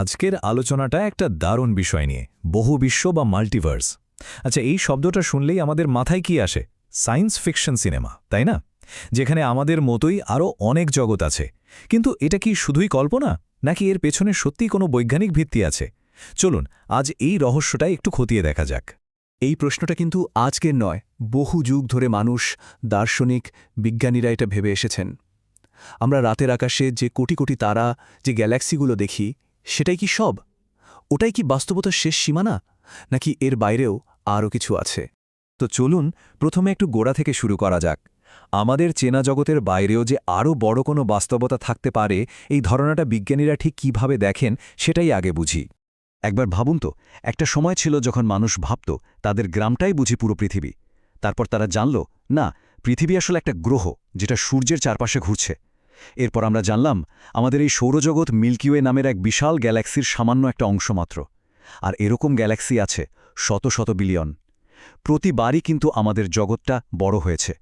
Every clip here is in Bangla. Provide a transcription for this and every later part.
আজকের আলোচনাটা একটা দারুণ বিষয় নিয়ে, বহু বিশ্ব বা মাল্টিভার্স। আচ্ছা এই শব্দটা শুনলেই আমাদের মাথায় কি আসে? সায়েন্স ফিকশন সিনেমা, তাই না? যেখানে আমাদের মতোই আরও অনেক জগৎ আছে। কিন্তু এটা কি শুধুই কল্পনা? নাকি এর পেছনে সত্যিই কোনো বৈজ্ঞানিক ভিত্তি আছে? চলুন, আজ এই রহস্যটা একটু খতিয়ে দেখা যাক। এই প্রশ্নটা কিন্তু আজকের নয়, বহু যুগ ধরে মানুষ, দার্শনিক, বিজ্ঞানীরা এটা ভেবে এসেছেন। আমরা রাতের আকাশে যে কোটি কোটি তারা, যে গ্যালাক্সিগুলো দেখি সেটাই কি সব? ওটাই কি বাস্তবতার শেষ সীমানা? নাকি এর বাইরেও আরও কিছু আছে? তো চলুন, প্রথমে একটু গোড়া থেকে শুরু করা যাক। আমাদের চেনা জগতের বাইরেও যে আরও বড় কোনো বাস্তবতা থাকতে পারে, এই ধারণাটা বিজ্ঞানীরা ঠিক কীভাবে দেখেন, সেটাই আগে বুঝি। একবার ভাবুন তো, একটা সময় ছিল যখন মানুষ ভাবত, তাদের গ্রামটাই বুঝি পুরো পৃথিবী। তারপর তারা জানল, না, পৃথিবী আসলে একটা গ্রহ, যেটা সূর্যের চারপাশে ঘুরছে। এরপর আমরা জানলাম, আমাদের এই সৌরজগৎ মিল্কিওয়ে নামের এক বিশাল গ্যালাক্সির সামান্য একটা অংশ মাত্র। আর এরকম গ্যালাক্সি আছে শত শত বিলিয়ন। প্রতিবারই কিন্তু আমাদের জগৎটা বড় হয়েছে।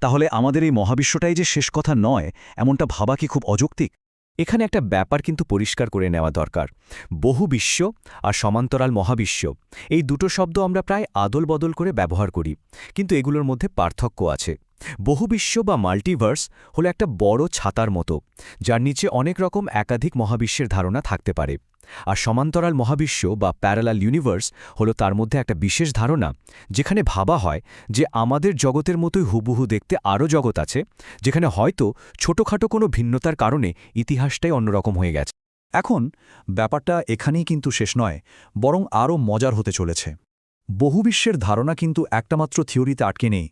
তাহলে আমাদের এই মহাবিশ্বটাই যে শেষ কথা নয়, এমনটা ভাবা কি খুব অযৌক্তিক? এখানে একটা ব্যাপার কিন্তু পরিষ্কার করে নেওয়া দরকার। বহু বিশ্ব আর সমান্তরাল মহাবিশ্ব, এই দুটো শব্দ আমরা প্রায় আদল বদল করে ব্যবহার করি, কিন্তু এগুলোর মধ্যে পার্থক্য আছে। বহুবিশ্ব বা মাল্টিভার্স হলো একটা বড় ছাতার মতো, যার নিচে অনেক রকম একাধিক মহাবিশ্বের ধারণা থাকতে পারে। আর সমান্তরাল মহাবিশ্ব বা প্যারালাল ইউনিভার্স হলো তার মধ্যে একটা বিশেষ ধারণা, যেখানে ভাবা হয় যে আমাদের জগতের মতোই হুবহু দেখতে আরও জগৎ আছে, যেখানে হয়তো ছোটখাটো কোনো ভিন্নতার কারণে ইতিহাসটাই অন্যরকম হয়ে গেছে। এখন ব্যাপারটা এখানেই কিন্তু শেষ নয়, বরং আরও মজার হতে চলেছে। বহুবিশ্বের ধারণা কিন্তু একটামাত্র থিওরিতে আটকে নেই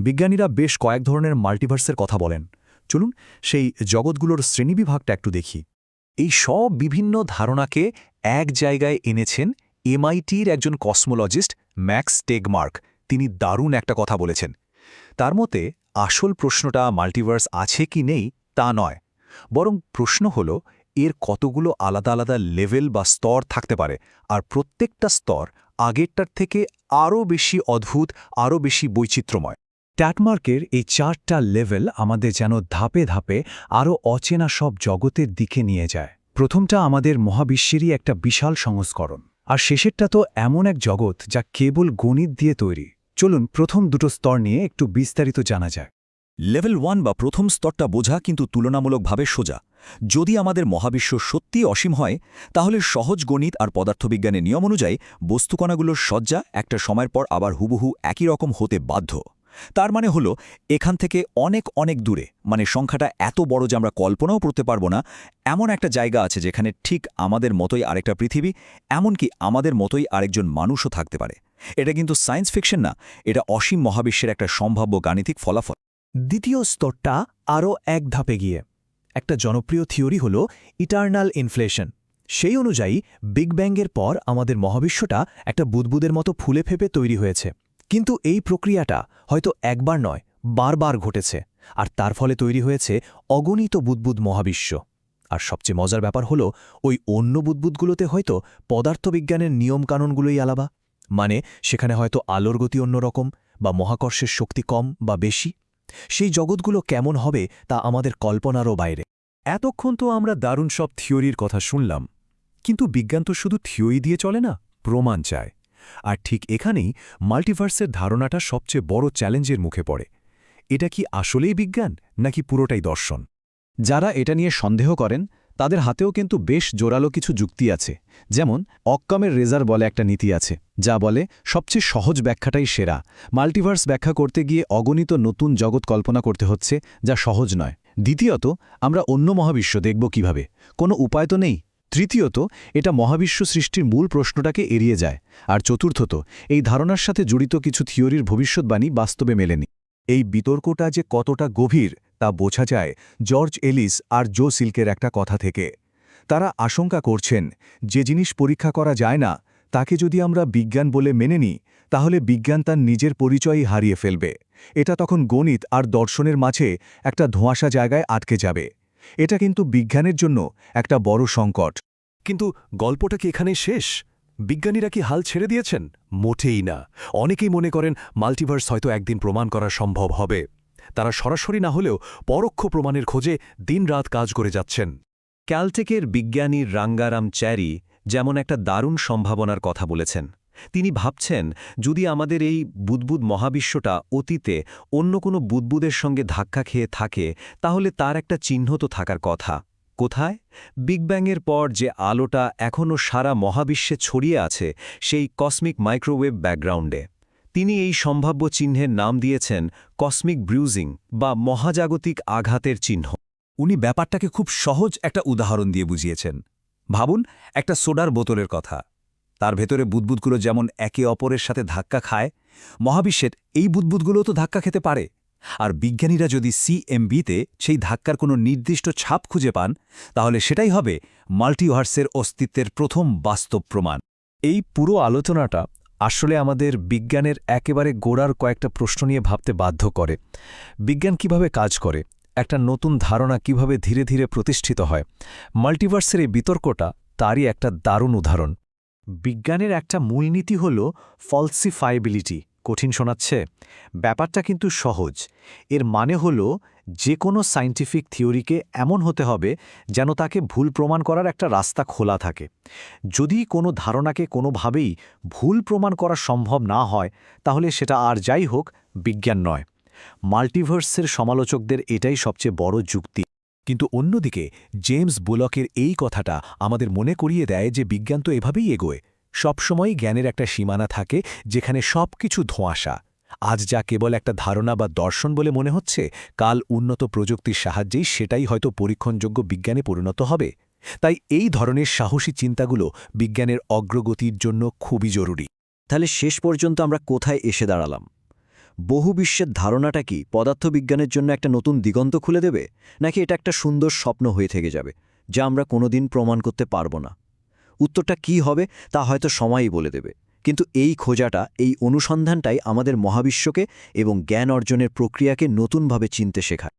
বিজ্ঞানীরা বেশ কয়েক ধরনের মাল্টিভার্সের কথা বলেন। চলুন সেই জগৎগুলোর শ্রেণীবিভাগটা একটু দেখি। এই সব বিভিন্ন ধারণাকে এক জায়গায় এনেছেন এমআইটির একজন কসমোলজিস্ট ম্যাক্স টেগমার্ক তিনি দারুণ একটা কথা বলেছেন। তার মতে, আসল প্রশ্নটা মাল্টিভার্স আছে কি নেই তা নয়। বরং প্রশ্ন হল, এর কতগুলো আলাদা আলাদা লেভেল বা স্তর থাকতে পারে, আর প্রত্যেকটা স্তর আগেরটার থেকে আরও বেশি অদ্ভুত, আরও বেশি বৈচিত্র্যময়। ট্যাটমার্কের এই চারটা লেভেল আমাদের যেন ধাপে ধাপে আরও অচেনা সব জগতের দিকে নিয়ে যায়। প্রথমটা আমাদের মহাবিশ্বেরই একটা বিশাল সংস্করণ, আর শেষেরটা তো এমন এক জগৎ যা কেবল গণিত দিয়ে তৈরি। চলুন প্রথম দুটো স্তর নিয়ে একটু বিস্তারিত জানা যাক। লেভেল ওয়ান বা প্রথম স্তরটা বোঝা কিন্তু তুলনামূলকভাবে সোজা। যদি আমাদের মহাবিশ্ব সত্যি অসীম হয়, তাহলে সহজ গণিত আর পদার্থবিজ্ঞানের নিয়ম অনুযায়ী বস্তুকণাগুলোর সজ্জা একটা সময়ের পর আবার হুবহু একই রকম হতে বাধ্য। তার মানে হলো, এখান থেকে অনেক অনেক দূরে মানে সংখ্যাটা এত বড় যে আমরা কল্পনাও করতে পারব না, এমন একটা জায়গা আছে যেখানে ঠিক আমাদের মতোই আরেকটা পৃথিবী, এমনকি আমাদের মতোই আরেকজন মানুষও থাকতে পারে। এটা কিন্তু সায়েন্স ফিকশন না, এটা অসীম মহাবিশ্বের একটা সম্ভাব্য গাণিতিক ফলাফল। দ্বিতীয় স্তরটা আরও এক ধাপে গিয়ে। একটা জনপ্রিয় থিওরি হল ইটার্নাল ইনফ্লেশন। সেই অনুযায়ী বিগ ব্যাংয়ের পর আমাদের মহাবিশ্বটা একটা বুদবুদের মতো ফুলে ফেপে তৈরি হয়েছে। কিন্তু এই প্রক্রিয়াটা হয়তো একবার নয়, বারবার ঘটেছে। আর তার ফলে তৈরি হয়েছে অগণিত বুদ্বুদ মহাবিশ্ব। আর সবচেয়ে মজার ব্যাপার হলো ওই অন্য বুদ্বুদগুলোতে হয়তো পদার্থবিজ্ঞানের নিয়মকানুনগুলোই আলাবা মানে সেখানে হয়তো আলোর গতি অন্যরকম বা মহাকর্ষের শক্তি কম বা বেশি। সেই জগৎগুলো কেমন হবে তা আমাদের কল্পনারও বাইরে। এতক্ষণ তো আমরা দারুণ সব থিওরির কথা শুনলাম, কিন্তু বিজ্ঞান তো শুধু থিওরি দিয়ে চলে না, প্রমাণ চায়। আর ঠিক এখানেই মাল্টিভার্সের ধারণাটা সবচেয়ে বড় চ্যালেঞ্জের মুখে পড়ে। এটা কি আসলেই বিজ্ঞান, নাকি পুরোটাই দর্শন? যারা এটা নিয়ে সন্দেহ করেন তাদের হাতেও কিন্তু বেশ জোরালো কিছু যুক্তি আছে। যেমন, অক্কামের রেজার বলে একটা নীতি আছে, যা বলে, সবচেয়ে সহজ ব্যাখ্যাটাই সেরা। মাল্টিভার্স ব্যাখ্যা করতে গিয়ে অগণিত নতুন জগৎ কল্পনা করতে হচ্ছে, যা সহজ নয়। দ্বিতীয়ত, আমরা অন্য মহাবিশ্ব দেখব কীভাবে? কোনো উপায় তো নেই? তৃতীয়ত, এটা মহাবিশ্ব সৃষ্টির মূল প্রশ্নটাকে এড়িয়ে যায়। আর চতুর্থত, এই ধারণার সাথে জড়িত কিছু থিওরির ভবিষ্যৎবাণী বাস্তবে মেলেনি। এই বিতর্কটা যে কতটা গভীর তা বোঝা যায় জর্জ এলিস আর জো সিল্কের একটা কথা থেকে। তারা আশঙ্কা করছেন, যে জিনিস পরীক্ষা করা যায় না, তাকে যদি আমরা বিজ্ঞান বলে মেনে নিই, তাহলে বিজ্ঞান তার নিজের পরিচয়ই হারিয়ে ফেলবে। এটা তখন গণিত আর দর্শনের মাঝে একটা ধোঁয়াশা জায়গায় আটকে যাবে। এটা কিন্তু বিজ্ঞানের জন্য একটা বড় সংকট। কিন্তু গল্পটা কি এখানে শেষ? বিজ্ঞানীরা কি হাল ছেড়ে দিয়েছেন? মোটেই না। অনেকেই মনে করেন মাল্টিভার্স হয়তো একদিন প্রমাণ করা সম্ভব হবে। তারা সরাসরি না হলেও পরোক্ষ প্রমাণের খোঁজে দিনরাত কাজ করে যাচ্ছেন। ক্যালটেকের বিজ্ঞানী রাঙ্গারাম চ্যারি যেমন একটা দারুণ সম্ভাবনার কথা বলেছেন, তিনি ভাবছেন, যদি আমাদের এই বুদ্বুদ মহাবিশ্বটা অতীতে অন্য কোনো বুদ্বুদের সঙ্গে ধাক্কা খেয়ে থাকে, তাহলে তার একটা চিহ্ন তো থাকার কথা। কোথায়? বিগ ব্যাংয়ের পর যে আলোটা এখনও সারা মহাবিশ্বে ছড়িয়ে আছে, সেই কসমিক মাইক্রোওয়েভ ব্যাকগ্রাউন্ডে। তিনি এই সম্ভাব্য চিহ্নের নাম দিয়েছেন কসমিক ব্রিউজিং বা মহাজাগতিক আঘাতের চিহ্ন। উনি ব্যাপারটাকে খুব সহজ একটা উদাহরণ দিয়ে বুঝিয়েছেন। ভাবুন, একটা সোডার বোতলের কথা। তার ভেতরে বুদ্বুদগুলো যেমন একে অপরের সাথে ধাক্কা খায়, মহাবিশ্বের এই বুদ্বুদগুলোও তো ধাক্কা খেতে পারে। আর বিজ্ঞানীরা যদি সিএমবিতে সেই ধাক্কার কোনো নির্দিষ্ট ছাপ খুঁজে পান, তাহলে সেটাই হবে মাল্টিভার্সের অস্তিত্বের প্রথম বাস্তব প্রমাণ। এই পুরো আলোচনাটা আসলে আমাদের বিজ্ঞানের একেবারে গোড়ার কয়েকটা প্রশ্ন নিয়ে ভাবতে বাধ্য করে। বিজ্ঞান কীভাবে কাজ করে? একটা নতুন ধারণা কীভাবে ধীরে ধীরে প্রতিষ্ঠিত হয়? মাল্টিভার্সের এই বিতর্কটা তারই একটা দারুণ উদাহরণ। বিজ্ঞানের একটা মূলনীতি হল ফলসিফাইবিলিটি কঠিন শোনাচ্ছে। ব্যাপারটা কিন্তু সহজ। এর মানে হল যে কোনো সায়েন্টিফিক থিওরিকে এমন হতে হবে যেন তাকে ভুল প্রমাণ করার একটা রাস্তা খোলা থাকে। যদি কোনো ধারণাকে কোনোভাবেই ভুল প্রমাণ করা সম্ভব না হয়, তাহলে সেটা আর যাই হোক, বিজ্ঞান নয়। মাল্টিভার্সের সমালোচকদের এটাই সবচেয়ে বড় যুক্তি। কিন্তু অন্যদিকে, জেমস বুলকের এই কথাটা আমাদের মনে করিয়ে দেয় যে বিজ্ঞান তো এভাবেই এগোয়। সবসময়ই জ্ঞানের একটা সীমানা থাকে যেখানে সব কিছু ধোঁয়াশা। আজ যা কেবল একটা ধারণা বা দর্শন বলে মনে হচ্ছে, কাল উন্নত প্রযুক্তির সাহায্যেই সেটাই হয়তো পরীক্ষণযোগ্য বিজ্ঞানে পরিণত হবে। তাই এই ধরনের সাহসী চিন্তাগুলো বিজ্ঞানের অগ্রগতির জন্য খুবই জরুরি। তাহলে শেষ পর্যন্ত আমরা কোথায় এসে দাঁড়ালাম? বহু বিশ্বের ধারণাটা কি পদার্থবিজ্ঞানের জন্য একটা নতুন দিগন্ত খুলে দেবে? নাকি এটা একটা সুন্দর স্বপ্ন হয়ে থেকে যাবে, যা আমরা কোনোদিন প্রমাণ করতে পারব না? উত্তরটা কি হবে তা হয়তো সময়ই বলে দেবে। কিন্তু এই খোঁজাটা, এই অনুসন্ধানটাই আমাদের মহাবিশ্বকে এবং জ্ঞান অর্জনের প্রক্রিয়াকে নতুনভাবে চিনতে শেখায়।